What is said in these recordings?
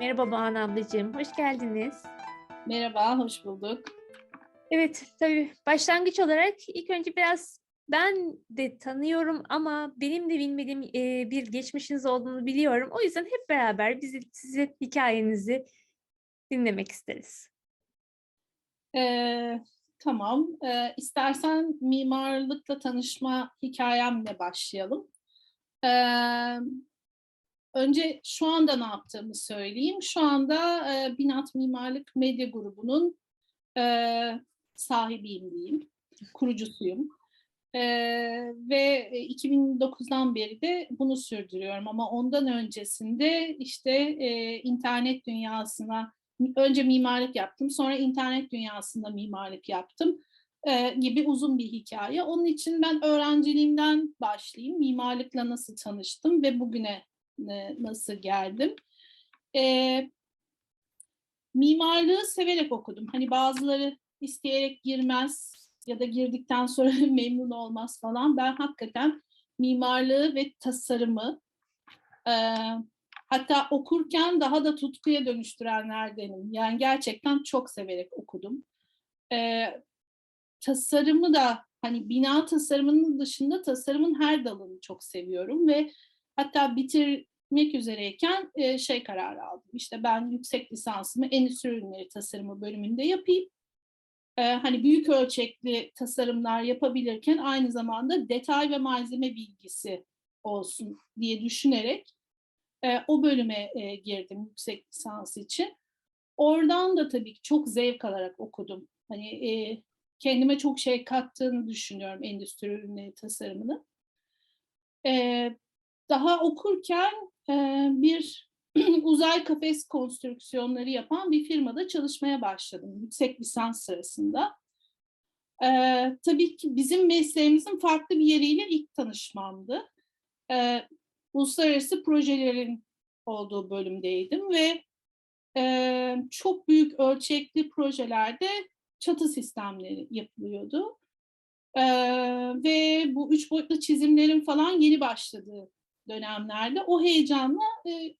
Merhaba Banu ablacığım, hoş geldiniz. Merhaba, hoş bulduk. Evet, tabii başlangıç olarak ilk önce biraz ben de tanıyorum ama benim de bilmediğim e, bir geçmişiniz olduğunu biliyorum. O yüzden hep beraber bizi, sizin hikayenizi dinlemek isteriz. Ee, tamam, ee, istersen mimarlıkla tanışma hikayemle başlayalım. Ee, önce şu anda ne yaptığımı söyleyeyim. Şu anda e, Binat Mimarlık Medya Grubu'nun e, sahibiyim diyeyim, kurucusuyum. Ee, ve 2009'dan beri de bunu sürdürüyorum ama ondan öncesinde işte e, internet dünyasına önce mimarlık yaptım sonra internet dünyasında mimarlık yaptım e, gibi uzun bir hikaye. Onun için ben öğrenciliğimden başlayayım. Mimarlıkla nasıl tanıştım ve bugüne e, nasıl geldim. E, mimarlığı severek okudum. Hani bazıları isteyerek girmez ya da girdikten sonra memnun olmaz falan. Ben hakikaten mimarlığı ve tasarımı e, hatta okurken daha da tutkuya dönüştürenlerdenim. Yani gerçekten çok severek okudum. E, tasarımı da hani bina tasarımının dışında tasarımın her dalını çok seviyorum ve hatta bitirmek üzereyken e, şey kararı aldım. İşte ben yüksek lisansımı endüstri ürünleri tasarımı bölümünde yapayım hani büyük ölçekli tasarımlar yapabilirken aynı zamanda detay ve malzeme bilgisi olsun diye düşünerek o bölüme girdim yüksek lisans için. Oradan da tabii ki çok zevk alarak okudum. Hani kendime çok şey kattığını düşünüyorum endüstri ürünleri tasarımını. Daha okurken bir uzay kafes konstrüksiyonları yapan bir firmada çalışmaya başladım yüksek lisans sırasında. Ee, tabii ki bizim mesleğimizin farklı bir yeriyle ilk tanışmamdı. Ee, uluslararası projelerin olduğu bölümdeydim ve e, çok büyük ölçekli projelerde çatı sistemleri yapılıyordu. Ee, ve bu üç boyutlu çizimlerin falan yeni başladığı dönemlerde o heyecanla e,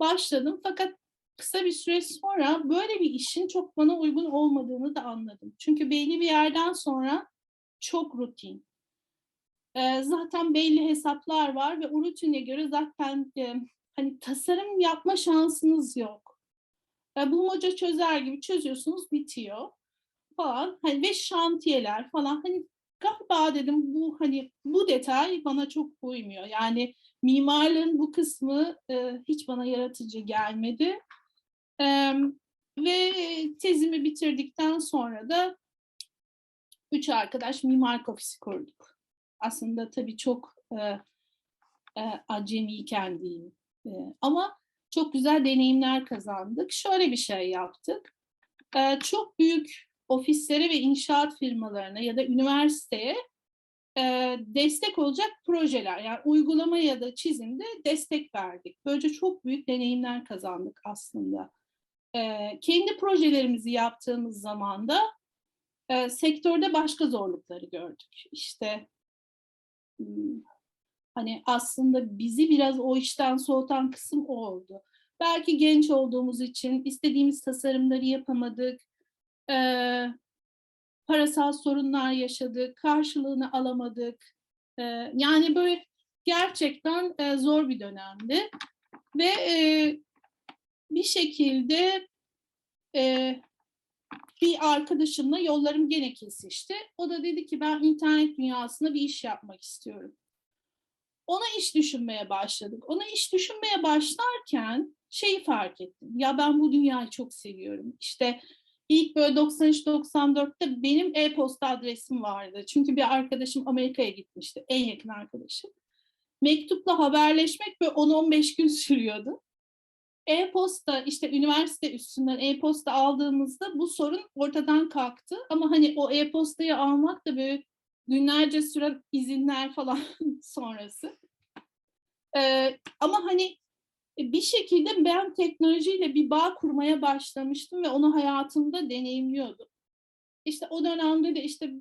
başladım. Fakat kısa bir süre sonra böyle bir işin çok bana uygun olmadığını da anladım. Çünkü belli bir yerden sonra çok rutin. Ee, zaten belli hesaplar var ve o rutine göre zaten e, hani tasarım yapma şansınız yok. E, bulmaca çözer gibi çözüyorsunuz bitiyor falan. Hani ve şantiyeler falan hani galiba dedim bu hani bu detay bana çok uymuyor. Yani mimarlığın bu kısmı e, hiç bana yaratıcı gelmedi. E, ve tezimi bitirdikten sonra da üç arkadaş mimar ofisi kurduk. Aslında tabii çok e, e, acemiyken diyeyim. E, ama çok güzel deneyimler kazandık. Şöyle bir şey yaptık. E, çok büyük ofislere ve inşaat firmalarına ya da üniversiteye e, destek olacak projeler yani uygulama ya da çizimde destek verdik. Böylece çok büyük deneyimler kazandık aslında. E, kendi projelerimizi yaptığımız zaman da e, sektörde başka zorlukları gördük. İşte hmm, hani aslında bizi biraz o işten soğutan kısım o oldu. Belki genç olduğumuz için istediğimiz tasarımları yapamadık. Parasal sorunlar yaşadık, karşılığını alamadık. E, yani böyle gerçekten e, zor bir dönemdi. Ve e, bir şekilde e, bir arkadaşımla yollarım gene kesişti. O da dedi ki ben internet dünyasında bir iş yapmak istiyorum. Ona iş düşünmeye başladık. Ona iş düşünmeye başlarken şeyi fark ettim. Ya ben bu dünyayı çok seviyorum. İşte İlk böyle 93-94'te benim e-posta adresim vardı. Çünkü bir arkadaşım Amerika'ya gitmişti. En yakın arkadaşım. Mektupla haberleşmek böyle 10-15 gün sürüyordu. E-posta işte üniversite üstünden e-posta aldığımızda bu sorun ortadan kalktı. Ama hani o e-postayı almak da böyle günlerce süren izinler falan sonrası. Ee, ama hani bir şekilde ben teknolojiyle bir bağ kurmaya başlamıştım ve onu hayatımda deneyimliyordum. İşte o dönemde de işte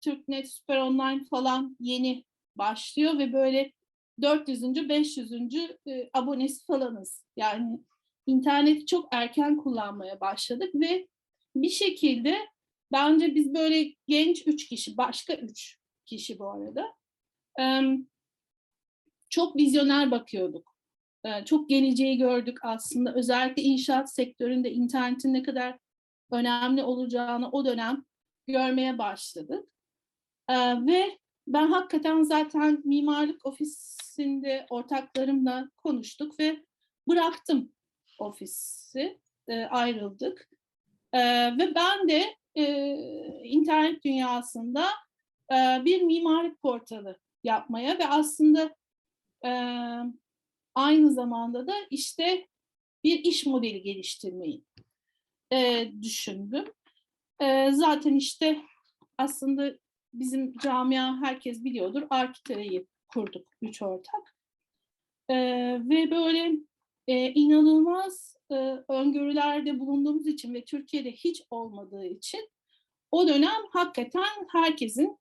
TürkNet, Süper Online falan yeni başlıyor ve böyle 400. 500. E, abonesi falanız. Yani interneti çok erken kullanmaya başladık ve bir şekilde bence biz böyle genç üç kişi, başka üç kişi bu arada, çok vizyoner bakıyorduk. Ee, Çok geleceği gördük aslında. Özellikle inşaat sektöründe internetin ne kadar önemli olacağını o dönem görmeye başladık. Ee, Ve ben hakikaten zaten mimarlık ofisinde ortaklarımla konuştuk ve bıraktım ofisi, e, ayrıldık. Ee, ve ben de e, internet dünyasında e, bir mimarlık portalı yapmaya ve aslında aynı zamanda da işte bir iş modeli geliştirmeyi e, düşündüm. E, zaten işte aslında bizim camia herkes biliyordur. Arkitere'yi kurduk üç ortak. E, ve böyle e, inanılmaz e, öngörülerde bulunduğumuz için ve Türkiye'de hiç olmadığı için o dönem hakikaten herkesin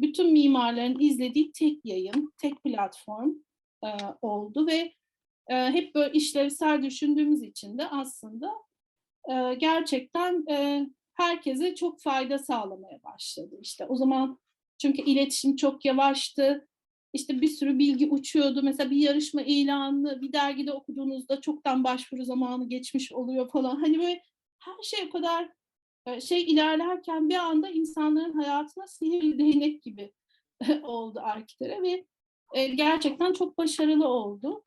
bütün mimarların izlediği tek yayın, tek platform e, oldu ve e, hep böyle işlevsel düşündüğümüz için de aslında e, gerçekten e, herkese çok fayda sağlamaya başladı. İşte o zaman çünkü iletişim çok yavaştı. İşte bir sürü bilgi uçuyordu. Mesela bir yarışma ilanını bir dergide okuduğunuzda çoktan başvuru zamanı geçmiş oluyor falan. Hani böyle her şey o kadar e, şey ilerlerken bir anda insanların hayatına sihirli değnek gibi oldu Arkitere ve e, gerçekten çok başarılı oldu.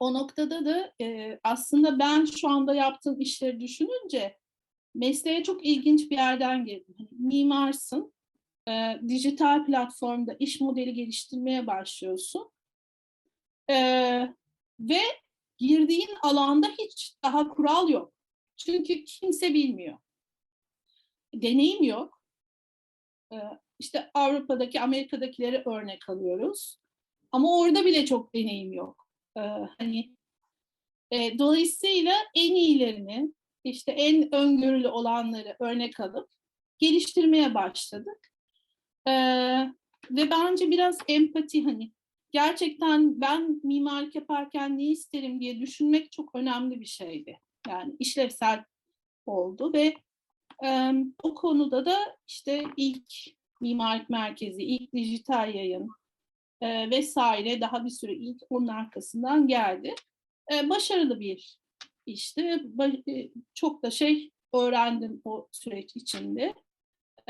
O noktada da e, aslında ben şu anda yaptığım işleri düşününce mesleğe çok ilginç bir yerden girdim. Hani mimarsın, e, dijital platformda iş modeli geliştirmeye başlıyorsun E, ve girdiğin alanda hiç daha kural yok. Çünkü kimse bilmiyor. Deneyim yok. E, işte Avrupa'daki, Amerika'dakileri örnek alıyoruz. Ama orada bile çok deneyim yok. E, hani e, dolayısıyla en iyilerini, işte en öngörülü olanları örnek alıp geliştirmeye başladık. Ee, ve bence biraz empati hani gerçekten ben mimarlık yaparken ne isterim diye düşünmek çok önemli bir şeydi. Yani işlevsel oldu ve e, o konuda da işte ilk mimarlık merkezi, ilk dijital yayın e, vesaire daha bir sürü ilk onun arkasından geldi. E, başarılı bir işti. Ba- çok da şey öğrendim o süreç içinde.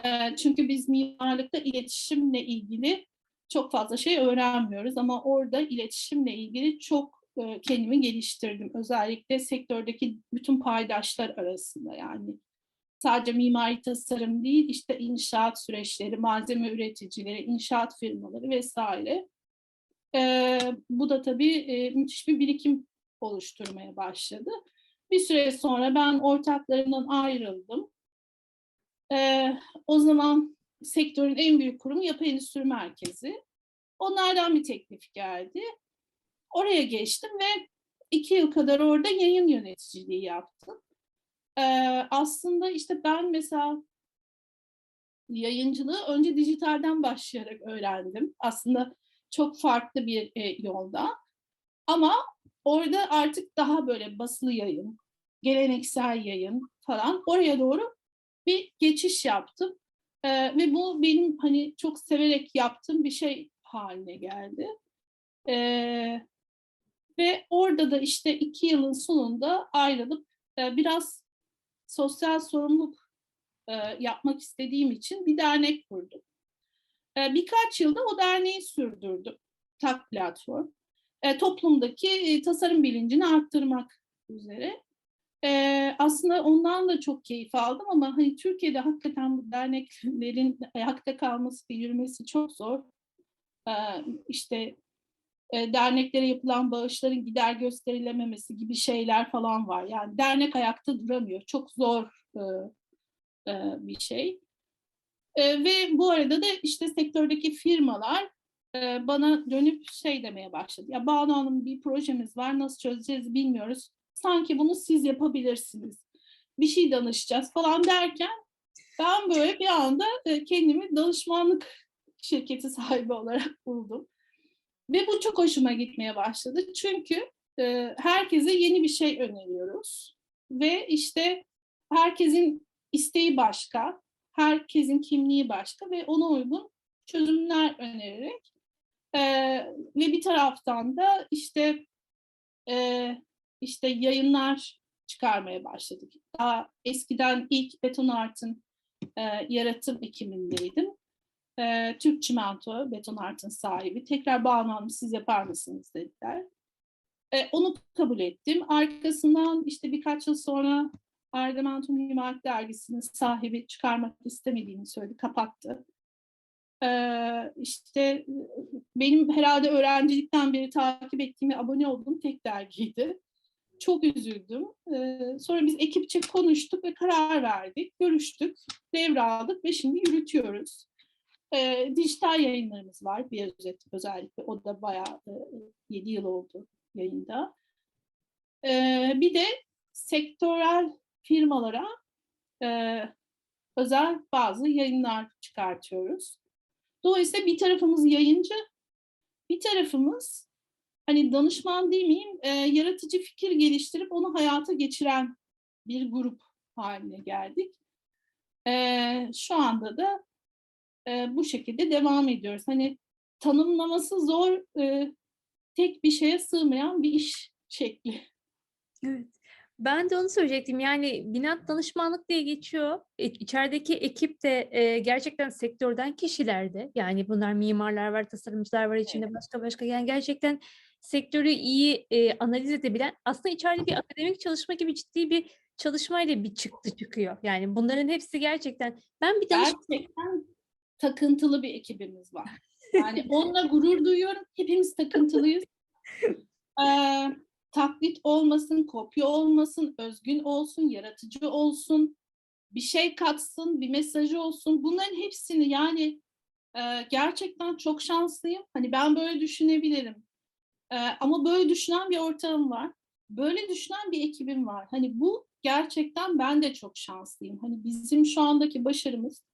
E, çünkü biz mimarlıkta iletişimle ilgili çok fazla şey öğrenmiyoruz ama orada iletişimle ilgili çok e, kendimi geliştirdim. Özellikle sektördeki bütün paydaşlar arasında yani sadece mimari tasarım değil işte inşaat süreçleri, malzeme üreticileri, inşaat firmaları vesaire. E, bu da tabii e, müthiş bir birikim oluşturmaya başladı. Bir süre sonra ben ortaklarımdan ayrıldım. Ee, o zaman sektörün en büyük kurumu Yapı Endüstri Merkezi. Onlardan bir teklif geldi. Oraya geçtim ve iki yıl kadar orada yayın yöneticiliği yaptım. Ee, aslında işte ben mesela yayıncılığı önce dijitalden başlayarak öğrendim. Aslında çok farklı bir e, yolda. Ama orada artık daha böyle basılı yayın, geleneksel yayın falan oraya doğru bir geçiş yaptım. Ee, ve bu benim hani çok severek yaptığım bir şey haline geldi. Ee, ve orada da işte iki yılın sonunda ayrılıp e, biraz sosyal sorumluluk e, yapmak istediğim için bir dernek kurdum. E, birkaç yılda o derneği sürdürdüm. Tak platform. E, toplumdaki e, tasarım bilincini arttırmak üzere. E, aslında ondan da çok keyif aldım ama hani Türkiye'de hakikaten bu derneklerin ayakta kalması ve yürümesi çok zor. E, işte e, derneklere yapılan bağışların gider gösterilememesi gibi şeyler falan var. Yani dernek ayakta duramıyor. Çok zor e, e, bir şey. Ve bu arada da işte sektördeki firmalar bana dönüp şey demeye başladı. Ya Banu Hanım bir projemiz var nasıl çözeceğiz bilmiyoruz. Sanki bunu siz yapabilirsiniz. Bir şey danışacağız falan derken ben böyle bir anda kendimi danışmanlık şirketi sahibi olarak buldum. Ve bu çok hoşuma gitmeye başladı. Çünkü e, herkese yeni bir şey öneriyoruz. Ve işte herkesin isteği başka, herkesin kimliği başka ve ona uygun çözümler önererek e, ve bir taraftan da işte e, işte yayınlar çıkarmaya başladık. Daha eskiden ilk Beton Art'ın e, yaratım ekimindeydim. E, Türk Çimento Beton Art'ın sahibi. Tekrar bağlanmış siz yapar mısınız dediler. E, onu kabul ettim. Arkasından işte birkaç yıl sonra Ardemento Mimarlık Dergisi'nin sahibi çıkarmak istemediğini söyledi, kapattı. Ee, işte benim herhalde öğrencilikten beri takip ettiğim ve abone olduğum tek dergiydi. Çok üzüldüm. Sonra biz ekipçe konuştuk ve karar verdik, görüştük, devraldık ve şimdi yürütüyoruz. Ee, dijital yayınlarımız var, bir özet özellikle. O da bayağı e, 7 yıl oldu yayında. Ee, bir de sektörel firmalara e, özel bazı yayınlar çıkartıyoruz. Dolayısıyla bir tarafımız yayıncı, bir tarafımız hani danışman değil miyim, e, yaratıcı fikir geliştirip onu hayata geçiren bir grup haline geldik. E, şu anda da e, bu şekilde devam ediyoruz. Hani tanımlaması zor, e, tek bir şeye sığmayan bir iş şekli. Evet. Ben de onu söyleyecektim. Yani binat danışmanlık diye geçiyor. E, İçerideki ekip de e, gerçekten sektörden kişiler de. Yani bunlar mimarlar var, tasarımcılar var içinde başka başka. Yani gerçekten sektörü iyi e, analiz edebilen aslında içeride bir akademik çalışma gibi ciddi bir çalışmayla bir çıktı çıkıyor. Yani bunların hepsi gerçekten ben bir danışman Gerçekten takıntılı bir ekibimiz var. Yani onunla gurur duyuyorum. Hepimiz takıntılıyız. Ee, taklit olmasın, kopya olmasın, özgün olsun, yaratıcı olsun, bir şey katsın, bir mesajı olsun. Bunların hepsini yani e, gerçekten çok şanslıyım. Hani ben böyle düşünebilirim. E, ama böyle düşünen bir ortağım var. Böyle düşünen bir ekibim var. Hani bu gerçekten ben de çok şanslıyım. Hani bizim şu andaki başarımız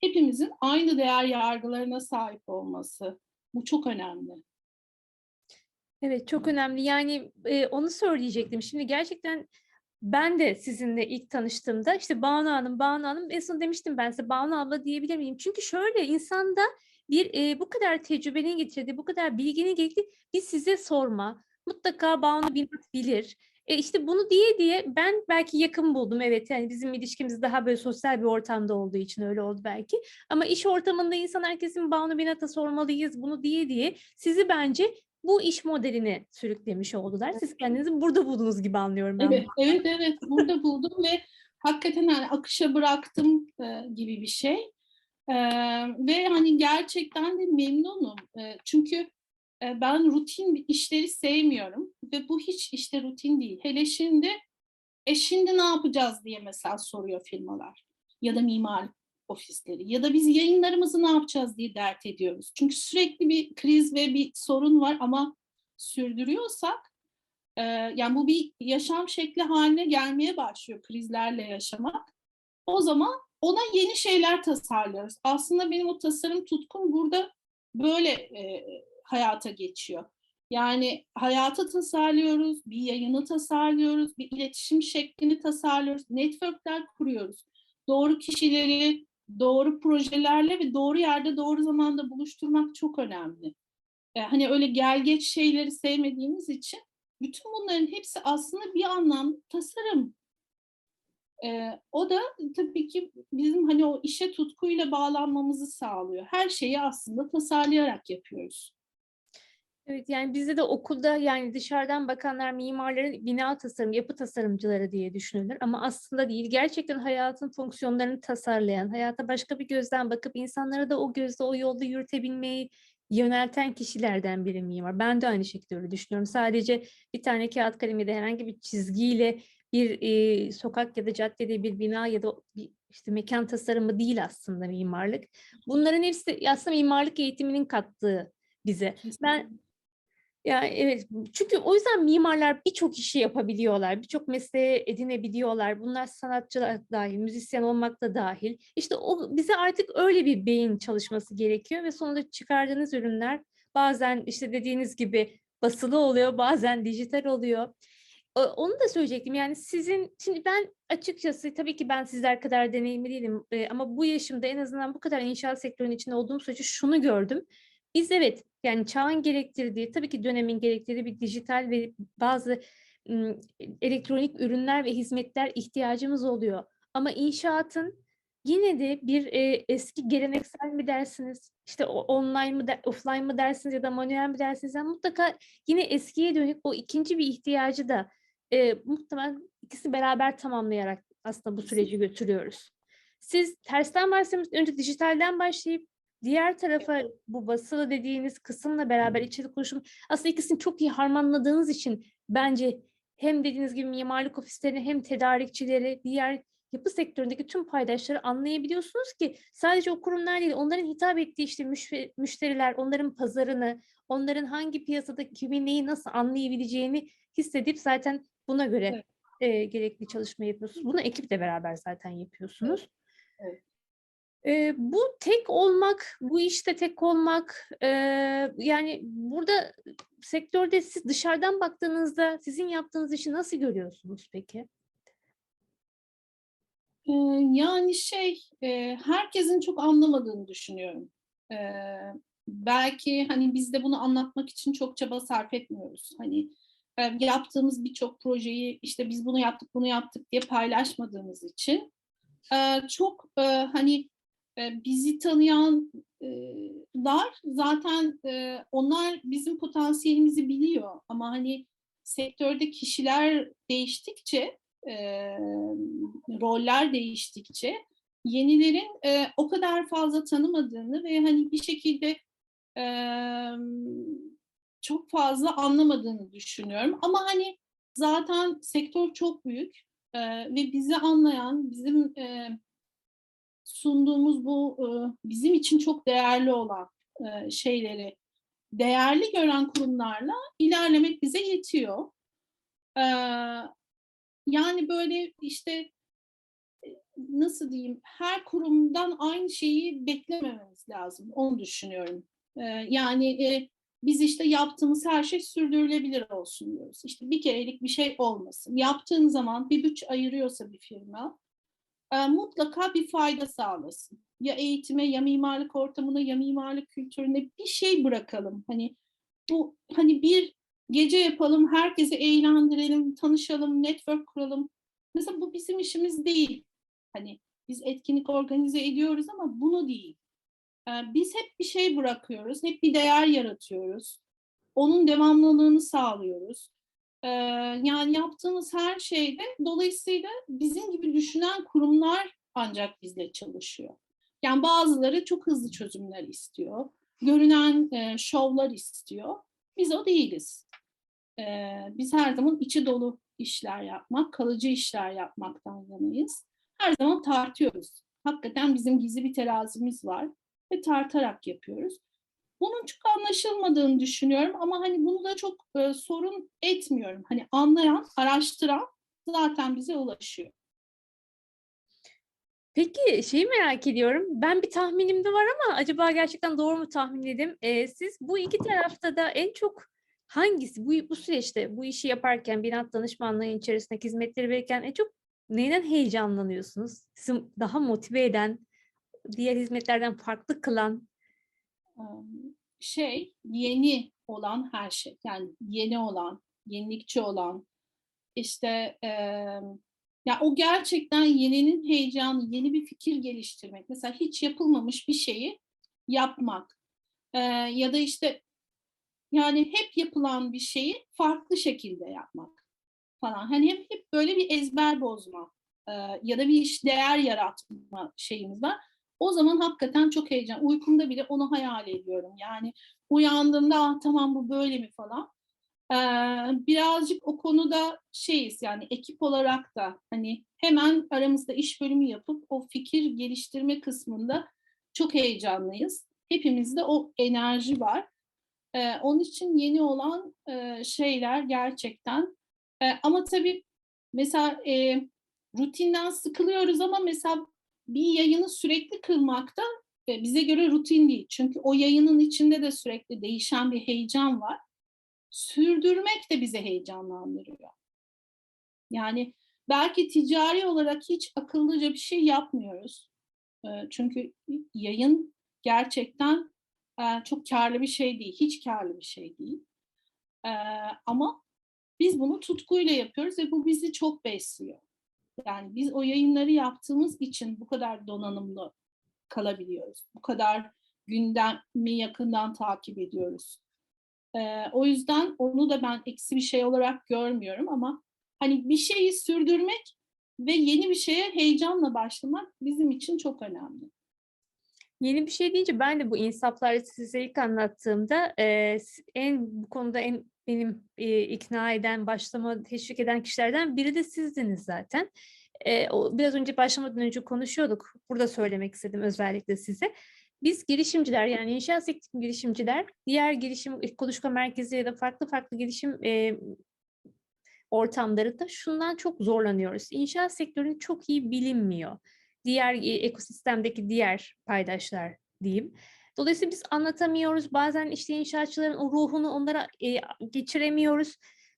hepimizin aynı değer yargılarına sahip olması. Bu çok önemli. Evet çok önemli. Yani e, onu söyleyecektim. Şimdi gerçekten ben de sizinle ilk tanıştığımda işte Banu Hanım, Banu Hanım en son demiştim ben size Banu abla diyebilir miyim? Çünkü şöyle insanda bir e, bu kadar tecrübenin getirdiği, bu kadar bilginin gerektiği bir size sorma. Mutlaka Banu Binat bilir. E işte bunu diye diye ben belki yakın buldum. Evet yani bizim ilişkimiz daha böyle sosyal bir ortamda olduğu için öyle oldu belki. Ama iş ortamında insan herkesin Banu Binat'a sormalıyız bunu diye diye sizi bence bu iş modeline sürüklemiş oldular. Siz kendinizi burada bulduğunuz gibi anlıyorum ben. Evet, evet, evet. Burada buldum ve hakikaten hani akışa bıraktım e, gibi bir şey. E, ve hani gerçekten de memnunum. E, çünkü ben rutin işleri sevmiyorum ve bu hiç işte rutin değil. Hele şimdi, e şimdi ne yapacağız diye mesela soruyor firmalar ya da mimar ofisleri ya da biz yayınlarımızı ne yapacağız diye dert ediyoruz. Çünkü sürekli bir kriz ve bir sorun var ama sürdürüyorsak e, yani bu bir yaşam şekli haline gelmeye başlıyor krizlerle yaşamak. O zaman ona yeni şeyler tasarlıyoruz. Aslında benim o tasarım tutkum burada böyle e, hayata geçiyor. Yani hayatı tasarlıyoruz, bir yayını tasarlıyoruz, bir iletişim şeklini tasarlıyoruz, networkler kuruyoruz. Doğru kişileri, doğru projelerle ve doğru yerde doğru zamanda buluşturmak çok önemli. E, hani öyle gel geç şeyleri sevmediğimiz için bütün bunların hepsi aslında bir anlamda tasarım. E, o da tabii ki bizim hani o işe tutkuyla bağlanmamızı sağlıyor. Her şeyi aslında tasarlayarak yapıyoruz. Evet yani bizde de okulda yani dışarıdan bakanlar mimarların bina tasarım, yapı tasarımcıları diye düşünülür ama aslında değil. Gerçekten hayatın fonksiyonlarını tasarlayan, hayata başka bir gözden bakıp insanları da o gözde o yolda yürütebilmeyi yönelten kişilerden biri mimar. Ben de aynı şekilde öyle düşünüyorum. Sadece bir tane kağıt kalemi de herhangi bir çizgiyle bir e, sokak ya da caddede bir bina ya da bir işte mekan tasarımı değil aslında mimarlık. Bunların hepsi aslında mimarlık eğitiminin kattığı bize. Ben ya evet çünkü o yüzden mimarlar birçok işi yapabiliyorlar, birçok mesleğe edinebiliyorlar. Bunlar sanatçılar dahil, müzisyen olmak da dahil. İşte o bize artık öyle bir beyin çalışması gerekiyor ve sonunda çıkardığınız ürünler bazen işte dediğiniz gibi basılı oluyor, bazen dijital oluyor. Onu da söyleyecektim. Yani sizin, şimdi ben açıkçası tabii ki ben sizler kadar deneyimli değilim e, ama bu yaşımda en azından bu kadar inşaat sektörünün içinde olduğum sürece şunu gördüm. Biz evet yani çağın gerektirdiği, tabii ki dönemin gerektirdiği bir dijital ve bazı m, elektronik ürünler ve hizmetler ihtiyacımız oluyor. Ama inşaatın yine de bir e, eski geleneksel mi dersiniz, işte online mı, de- offline mı dersiniz ya da manuel mi dersiniz? Yani mutlaka yine eskiye dönük o ikinci bir ihtiyacı da e, muhtemelen ikisi beraber tamamlayarak aslında bu süreci götürüyoruz. Siz tersten başlamış, önce dijitalden başlayıp diğer tarafa bu basılı dediğiniz kısımla beraber içerik oluşum aslında ikisini çok iyi harmanladığınız için bence hem dediğiniz gibi mimarlık ofislerini hem tedarikçileri, diğer yapı sektöründeki tüm paydaşları anlayabiliyorsunuz ki sadece o kurumlar değil, onların hitap ettiği işte müşteriler, onların pazarını, onların hangi piyasada kimin neyi nasıl anlayabileceğini hissedip zaten buna göre Evet. e, gerekli çalışma yapıyorsunuz. Bunu ekiple beraber zaten yapıyorsunuz. Evet. E, bu tek olmak, bu işte tek olmak, e, yani burada sektörde siz dışarıdan baktığınızda sizin yaptığınız işi nasıl görüyorsunuz peki? Yani şey, herkesin çok anlamadığını düşünüyorum. Belki hani biz de bunu anlatmak için çok çaba sarf etmiyoruz. Hani yaptığımız birçok projeyi işte biz bunu yaptık, bunu yaptık diye paylaşmadığımız için çok hani bizi tanıyanlar zaten e, onlar bizim potansiyelimizi biliyor. Ama hani sektörde kişiler değiştikçe e, roller değiştikçe yenilerin e, o kadar fazla tanımadığını ve hani bir şekilde çok fazla anlamadığını düşünüyorum. Ama hani zaten sektör çok büyük ve bizi anlayan, bizim sunduğumuz bu e, bizim için çok değerli olan e, şeyleri değerli gören kurumlarla ilerlemek bize yetiyor. Ee, yani böyle işte e, nasıl diyeyim her kurumdan aynı şeyi beklemememiz lazım. Onu düşünüyorum. Yani e, biz işte yaptığımız her şey sürdürülebilir olsun diyoruz. İşte bir kerelik bir şey olmasın. Yaptığın zaman bir bütçe ayırıyorsa bir firma e, mutlaka bir fayda sağlasın. Ya eğitime ya mimarlık ortamına ya mimarlık kültürüne bir şey bırakalım. Hani bu hani bir gece yapalım, herkesi eğlendirelim, tanışalım, network kuralım. Mesela bu bizim işimiz değil. Hani biz etkinlik organize ediyoruz ama bunu değil. Ee, Biz hep bir şey bırakıyoruz, hep bir değer yaratıyoruz. Onun devamlılığını sağlıyoruz. Ee, Yani yaptığımız her şeyde dolayısıyla bizim gibi düşünen kurumlar ancak bizle çalışıyor. Yani bazıları çok hızlı çözümler istiyor. Görünen e, şovlar istiyor. Biz o değiliz. Ee, biz her zaman içi dolu işler yapmak, kalıcı işler yapmaktan yanayız. Her zaman tartıyoruz. Hakikaten bizim gizli bir terazimiz var ve tartarak yapıyoruz. Bunun çok anlaşılmadığını düşünüyorum ama hani bunu da çok e, sorun etmiyorum. Hani anlayan, araştıran zaten bize ulaşıyor. Peki şeyi merak ediyorum. Ben bir tahminim de var ama acaba gerçekten doğru mu tahmin edeyim? Ee, siz bu iki tarafta da en çok hangisi bu, bu süreçte bu işi yaparken binat danışmanlığı içerisindeki hizmetleri verirken en çok neyden heyecanlanıyorsunuz? Sizi daha motive eden, diğer hizmetlerden farklı kılan? Şey, yeni olan her şey. Yani yeni olan, yenilikçi olan, işte e, ya o gerçekten yeninin heyecanı, yeni bir fikir geliştirmek. Mesela hiç yapılmamış bir şeyi yapmak. Ee, ya da işte yani hep yapılan bir şeyi farklı şekilde yapmak falan. Hani hep, hep böyle bir ezber bozma e, ya da bir iş değer yaratma şeyimiz var. O zaman hakikaten çok heyecan. Uykumda bile onu hayal ediyorum. Yani uyandığımda ah tamam bu böyle mi falan. Ee, birazcık o konuda şeyiz yani ekip olarak da hani hemen aramızda iş bölümü yapıp o fikir geliştirme kısmında çok heyecanlıyız. Hepimizde o enerji var. Ee, onun için yeni olan e, şeyler gerçekten. E, ama tabii mesela e, rutinden sıkılıyoruz ama mesela bir yayını sürekli kılmakta e, bize göre rutin değil. Çünkü o yayının içinde de sürekli değişen bir heyecan var. sürdürmek de bizi heyecanlandırıyor. Yani belki ticari olarak hiç akıllıca bir şey yapmıyoruz. E, çünkü yayın gerçekten e, çok karlı bir şey değil, hiç karlı bir şey değil. Ama biz bunu tutkuyla yapıyoruz ve bu bizi çok besliyor. Yani biz o yayınları yaptığımız için bu kadar donanımlı kalabiliyoruz. Bu kadar gündemi yakından takip ediyoruz. Ee, o yüzden onu da ben eksi bir şey olarak görmüyorum ama hani bir şeyi sürdürmek ve yeni bir şeye heyecanla başlamak bizim için çok önemli. Yeni bir şey deyince ben de bu insapları size ilk anlattığımda e, en bu konuda en benim e, ikna eden, başlama, teşvik eden kişilerden biri de sizdiniz zaten. E, o, biraz önce başlamadan önce konuşuyorduk. Burada söylemek istedim özellikle size. Biz girişimciler yani inşaat sektörü girişimciler diğer girişim kuluçka merkezi ya da farklı farklı girişim e, ortamlarında şundan çok zorlanıyoruz. İnşaat sektörünün çok iyi bilinmiyor. Diğer e, ekosistemdeki diğer paydaşlar diyeyim. Dolayısıyla biz anlatamıyoruz. Bazen işte inşaatçıların o ruhunu onlara e, geçiremiyoruz.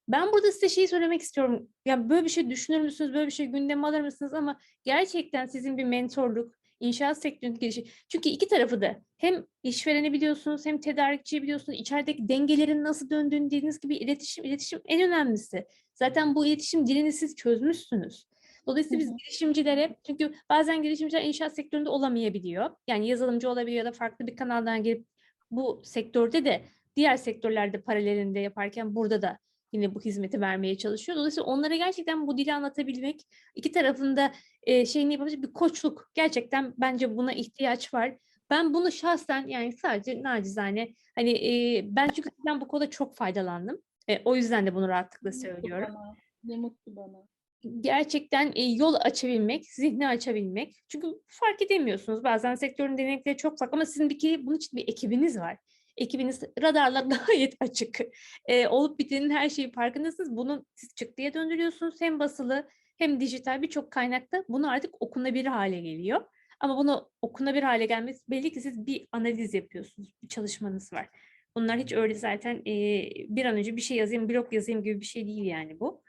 Ben burada size şeyi söylemek istiyorum. Ya böyle bir şey düşünür müsünüz? Böyle bir şey gündeme alır mısınız? Ama gerçekten sizin bir mentorluk, inşaat sektörünün girişi. Çünkü iki tarafı da hem işvereni biliyorsunuz hem tedarikçiyi biliyorsunuz. İçerideki dengelerin nasıl döndüğünü dediğiniz gibi iletişim, iletişim en önemlisi. Zaten bu iletişim dilini siz çözmüşsünüz. Dolayısıyla biz girişimcilere, çünkü bazen girişimciler inşaat sektöründe olamayabiliyor. Yani yazılımcı olabiliyor ya da farklı bir kanaldan gelip bu sektörde de diğer sektörlerde paralelinde yaparken burada da yine bu hizmeti vermeye çalışıyor. Dolayısıyla onlara gerçekten bu dili anlatabilmek, iki tarafında e, şeyini yapabilecek bir koçluk. Gerçekten bence buna ihtiyaç var. Ben bunu şahsen yani sadece nacizane hani e, ben çünkü ben bu konuda çok faydalandım. E, o yüzden de bunu rahatlıkla söylüyorum. Ne mutlu bana. Ne mutlu bana gerçekten e, yol açabilmek, zihni açabilmek. Çünkü fark edemiyorsunuz. Bazen sektörün denekleri çok farklı ama sizin bir kere bunun için bir ekibiniz var. Ekibiniz radarlar gayet açık. E, olup bitenin her şeyi farkındasınız. Bunu siz çıktıya döndürüyorsunuz. Hem basılı hem dijital birçok kaynakta bunu artık okunabilir hale geliyor. Ama bunu okunabilir hale gelmesi belli ki siz bir analiz yapıyorsunuz. Bir çalışmanız var. Bunlar hiç öyle zaten e, bir an önce bir şey yazayım, blog yazayım gibi bir şey değil yani bu.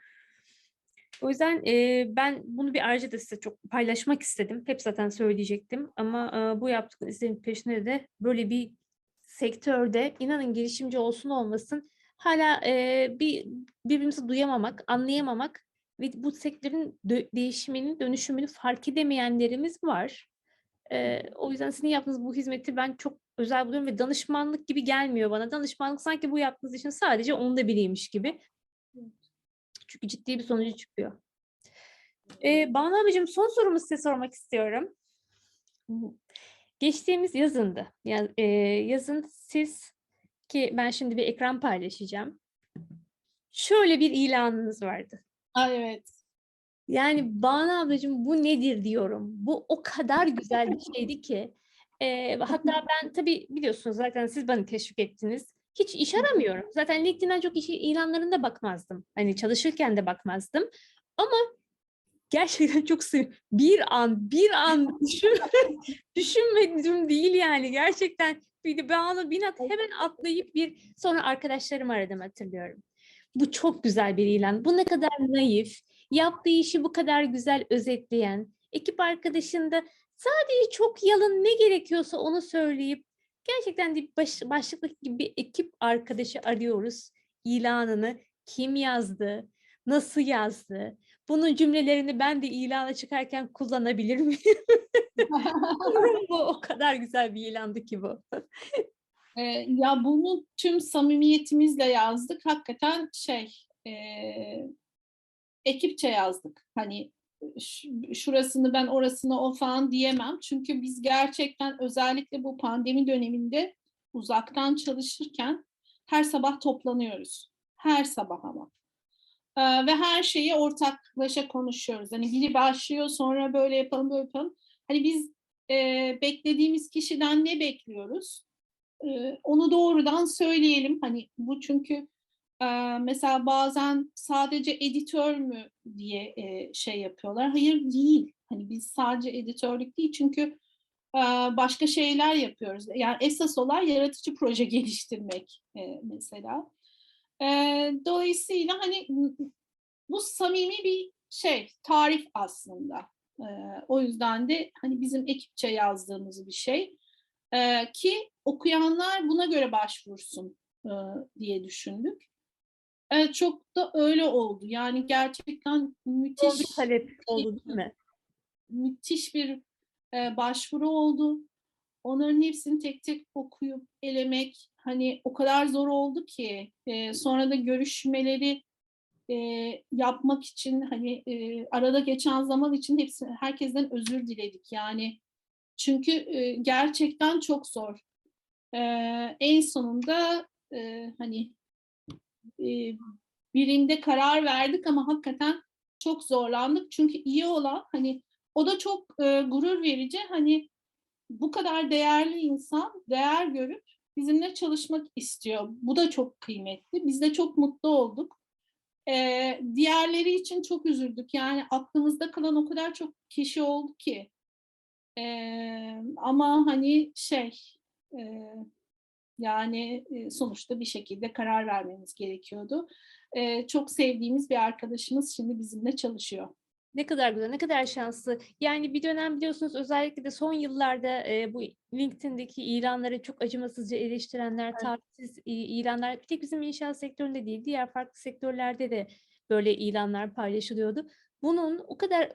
O yüzden e, ben bunu bir ayrıca da size çok paylaşmak istedim. Hep zaten söyleyecektim ama e, bu yaptığınız izlerin peşinde de böyle bir sektörde inanın girişimci olsun olmasın hala e, bir birbirimizi duyamamak, anlayamamak ve bu sektörün dö- değişiminin, dönüşümünü fark edemeyenlerimiz var. E, o yüzden sizin yaptığınız bu hizmeti ben çok özel buluyorum ve danışmanlık gibi gelmiyor bana. Danışmanlık sanki bu yaptığınız için sadece onda biriymiş gibi. Çünkü ciddi bir sonucu çıkıyor. Ee, Banu abicim son sorumu size sormak istiyorum. Geçtiğimiz yazındı. Yani, e, yazın siz ki ben şimdi bir ekran paylaşacağım. Şöyle bir ilanınız vardı. Aa, evet. Yani Banu ablacığım bu nedir diyorum. Bu o kadar güzel bir şeydi ki. E, hatta ben tabii biliyorsunuz zaten siz bana teşvik ettiniz. Hiç iş aramıyorum. Zaten LinkedIn'den çok iş ilanlarında bakmazdım. Hani çalışırken de bakmazdım. Ama gerçekten çok seviyorum. Bir an, bir an düşün, düşünmedim değil yani. Gerçekten bir ben onu bir hemen atlayıp bir sonra arkadaşlarım aradım hatırlıyorum. Bu çok güzel bir ilan. Bu ne kadar naif, yaptığı işi bu kadar güzel özetleyen, ekip arkadaşında sadece çok yalın ne gerekiyorsa onu söyleyip Gerçekten de baş, başlıklık gibi ekip arkadaşı arıyoruz. İlanını kim yazdı, nasıl yazdı? Bunun cümlelerini ben de ilana çıkarken kullanabilir miyim? bu o kadar güzel bir ilandı ki bu. Ee, ya bunu tüm samimiyetimizle yazdık. Hakikaten şey e, ekipçe yazdık. Hani şurasını ben orasını o falan diyemem. Çünkü biz gerçekten özellikle bu pandemi döneminde uzaktan çalışırken her sabah toplanıyoruz. Her sabah ama. Ee, ve her şeyi ortaklaşa konuşuyoruz. Hani biri başlıyor sonra böyle yapalım böyle yapalım. Hani biz e, beklediğimiz kişiden ne bekliyoruz? E, onu doğrudan söyleyelim. Hani bu çünkü mesela bazen sadece editör mü diye şey yapıyorlar. Hayır değil. Hani biz sadece editörlük değil çünkü başka şeyler yapıyoruz. Yani esas olay yaratıcı proje geliştirmek mesela. Dolayısıyla hani bu samimi bir şey, tarif aslında. O yüzden de hani bizim ekipçe yazdığımız bir şey. Ki okuyanlar buna göre başvursun diye düşündük. Evet çok da öyle oldu. Yani gerçekten Son bir müthiş talep oldu değil mi? müthiş bir e, başvuru oldu. Onların hepsini tek tek okuyup elemek hani o kadar zor oldu ki e, sonra da görüşmeleri e, yapmak için hani e, arada geçen zaman için hepsi herkesten özür diledik yani çünkü e, gerçekten çok zor. E, en sonunda e, hani birinde karar verdik ama hakikaten çok zorlandık çünkü iyi olan hani o da çok e, gurur verici hani bu kadar değerli insan değer görüp bizimle çalışmak istiyor. Bu da çok kıymetli. Biz de çok mutlu olduk. Ee, diğerleri için çok üzüldük. Yani aklımızda kalan o kadar çok kişi oldu ki. Ee, ama hani şey e, yani e, sonuçta bir şekilde karar vermemiz gerekiyordu. Ee, çok sevdiğimiz bir arkadaşımız şimdi bizimle çalışıyor. Ne kadar güzel, ne kadar şanslı. Yani bir dönem biliyorsunuz özellikle de son yıllarda e, bu LinkedIn'deki ilanları çok acımasızca eleştirenler, Evet. tarihsiz ilanlar, bir tek bizim inşaat sektöründe değil, diğer farklı sektörlerde de böyle ilanlar paylaşılıyordu. Bunun o kadar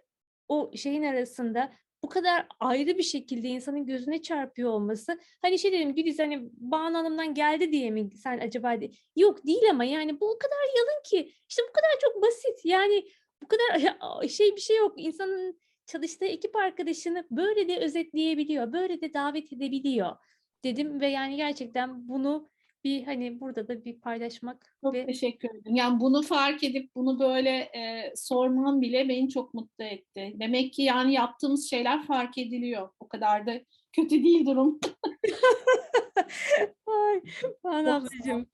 o şeyin arasında bu kadar ayrı bir şekilde insanın gözüne çarpıyor olması. Hani şey dedim Güliz hani Banu Hanım'dan geldi diye mi sen acaba? de- Yok değil ama yani bu o kadar yalın ki işte bu kadar çok basit. Yani bu kadar şey bir şey yok. İnsanın çalıştığı ekip arkadaşını böyle de özetleyebiliyor, böyle de davet edebiliyor dedim ve yani gerçekten bunu bir hani burada da bir paylaşmak Çok ve teşekkür ederim. Yani bunu fark edip bunu böyle e, sorman bile beni çok mutlu etti. Demek ki yani yaptığımız şeyler fark ediliyor. O kadar da kötü değil durum. Ay, ablacığım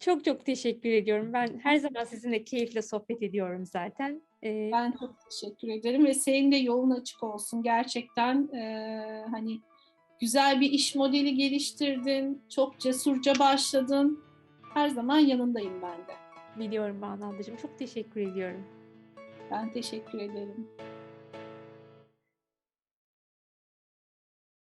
çok çok teşekkür ediyorum. Ben her zaman sizinle keyifle sohbet ediyorum zaten. Ee, Ben çok teşekkür ederim ve senin de yolun açık olsun. Gerçekten e, hani güzel bir iş modeli geliştirdin. Çok cesurca başladın. Her zaman yanındayım ben de. biliyorum Banu ablacığım. Çok teşekkür ediyorum. Ben teşekkür ederim.